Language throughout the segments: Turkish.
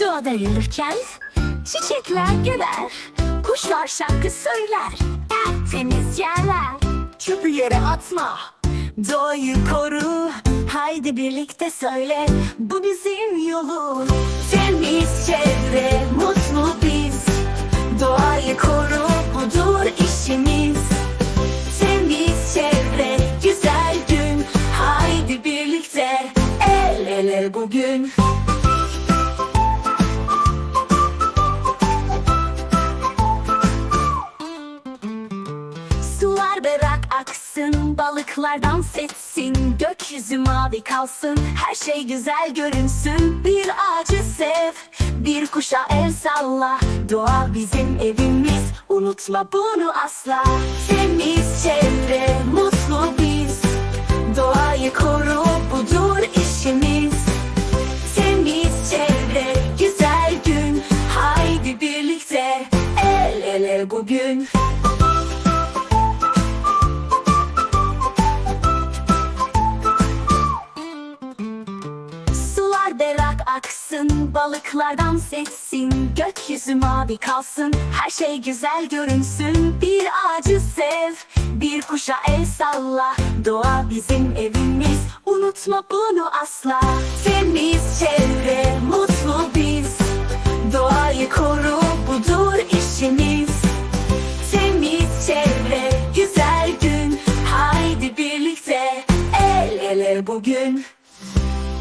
Doğada yürürken çiçekler güler Kuşlar şarkı söyler Temiz yerler Çöpü yere atma Doğayı koru Haydi birlikte söyle Bu bizim yolu Temiz çevre Mutlu biz aksın, balıklar dans etsin Gökyüzü mavi kalsın, her şey güzel görünsün. Bir ağacı sev, bir kuşa el salla. Doğa bizim evimiz, unutma bunu asla. Temiz çevre, mutlu biz. Doğayı koru, budur işimiz. Temiz çevre, güzel gün. Haydi birlikte, el ele bugün Sular berrak aksın, balıklar dans etsin Gökyüzü mavi kalsın, her şey güzel görünsün. Bir ağacı sev, bir kuşa el salla Doğa bizim evimiz, unutma bunu asla. Temiz çevre, mutlu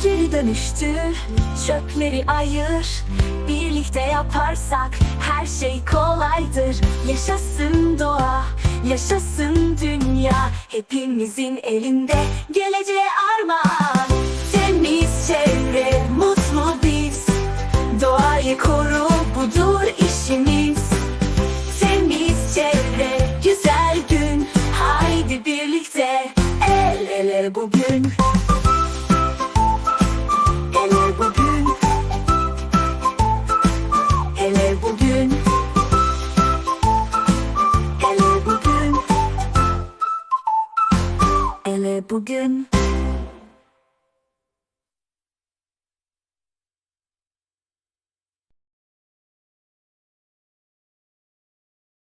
Geri dönüştü Çöpleri ayır Birlikte yaparsak Her şey kolaydır. Yaşasın doğa Yaşasın dünya. Hepimizin elinde Geleceğe armağan. Temiz çevre Mutlu biz. Doğayı koru Budur işimiz bugün